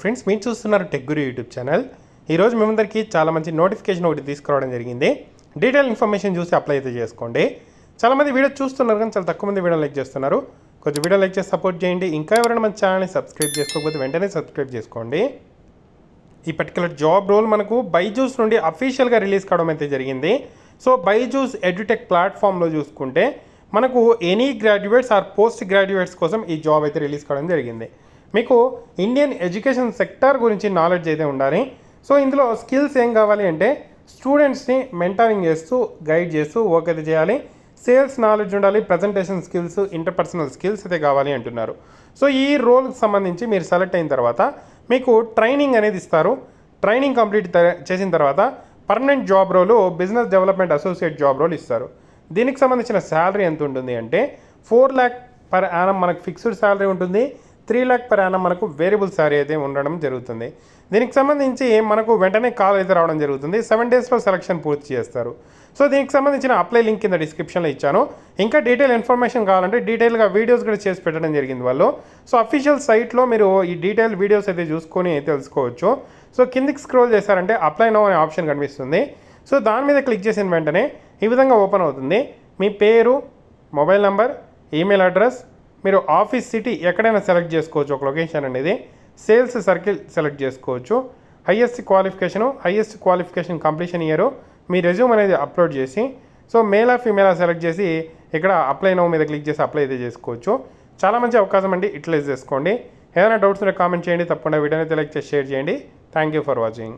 Friends మీరు చూస్తున్నారు tech గురు YouTube channel ఈరోజు మేమందరికీ చాలా మంచి నోటిఫికేషన్ ఒకటి తీసుకురావడం జరిగింది. డీటెయిల్ ఇన్ఫర్మేషన్ చూసి అప్లై అయితే చేసుకోండి. చాలా మంది వీడియో చూస్తున్నారు కానీ చాలా తక్కువ మంది వీడియో లైక్ చేస్తున్నారు. కొంచెం వీడియో లైక్ చేసి సపోర్ట్ చేయండి. ఇంకా ఎవరైనా మన ఛానల్ని సబ్స్క్రైబ్ చేసుకోకపోతే వెంటనే సబ్స్క్రైబ్ చేసుకోండి. ఈ పర్టికులర్ జాబ్ రోల్ మనకు బైజూస్ నుండి అఫీషియల్గా రిలీజ్ కావడం అయితే జరిగింది. సో బైజూస్ ఎడ్యుటెక్ ప్లాట్ఫామ్లో చూసుకుంటే మనకు any graduates or post graduates కోసం ఈ జాబ్ అయితే రిలీజ్ కావడం జరిగింది. మీకు ఇండియన్ ఎడ్యుకేషన్ సెక్టార్ గురించి నాలెడ్జ్ అయితే ఉండాలి. సో ఇందులో స్కిల్స్ ఏం కావాలి అంటే స్టూడెంట్స్ని మెంటరింగ్ చేస్తూ గైడ్ చేస్తూ వర్క్ చేయాలి. సేల్స్ నాలెడ్జ్ ఉండాలి ప్రజెంటేషన్ స్కిల్స్ ఇంటర్పర్సనల్ స్కిల్స్ అయితే కావాలి అంటున్నారు. సో ఈ రోల్కి సంబంధించి మీరు సెలెక్ట్ అయిన తర్వాత మీకు ట్రైనింగ్ అనేది ఇస్తారు. ట్రైనింగ్ కంప్లీట్ చేసిన తర్వాత permanent job role business development associate job role ఇస్తారు. దీనికి సంబంధించిన శాలరీ ఎంత ఉంటుంది అంటే ఫోర్ ల్యాక్ పర్ యానం మనకు ఫిక్స్డ్ శాలరీ ఉంటుంది. త్రీ ల్యాక్ పర్ యానం మనకు వేరియబుల్ శారీ అయితే ఉండడం జరుగుతుంది. దీనికి సంబంధించి మనకు వెంటనే కాల్ అయితే రావడం జరుగుతుంది. సెవెన్ డేస్లో సెలక్షన్ పూర్తి చేస్తారు. సో దీనికి సంబంధించిన అప్లై లింక్ కింద డిస్క్రిప్షన్లో ఇచ్చాను. ఇంకా డీటెయిల్ ఇన్ఫర్మేషన్ కావాలంటే డీటెయిల్గా వీడియోస్ కూడా చేసి పెట్టడం జరిగింది వాళ్ళు. సో అఫీషియల్ సైట్లో మీరు ఈ డీటెయిల్ వీడియోస్ అయితే చూసుకొని తెలుసుకోవచ్చు. సో కిందికి స్క్రోల్ చేశారంటే అప్లై నో అనే ఆప్షన్ కనిపిస్తుంది. సో దాని మీద క్లిక్ చేసిన వెంటనే ఈ విధంగా ఓపెన్ అవుతుంది. మీ పేరు మొబైల్ నంబర్ ఈమెయిల్ అడ్రస్ మీరు ఆఫీస్ సిటీ ఎక్కడైనా సెలెక్ట్ చేసుకోవచ్చు ఒక లొకేషన్ అనేది. సేల్స్ సర్కిల్ సెలెక్ట్ చేసుకోవచ్చు. Highest qualification highest qualification completion year మీ రెజ్యూమ్ అనేది అప్లోడ్ చేసి సో మేలా ఫీమేలా సెలెక్ట్ చేసి ఇక్కడ అప్లై నో మీద క్లిక్ చేసి అప్లై అయితే చేసుకోవచ్చు. చాలా మంచి అవకాశం అండి ఇట్లైజ్ చేసుకోండి. ఏదైనా డౌట్స్ ఉంటే కామెంట్ చేయండి తప్పకుండా వీడియోని అయితే చేసి షేర్ చేయండి. Thank you for watching.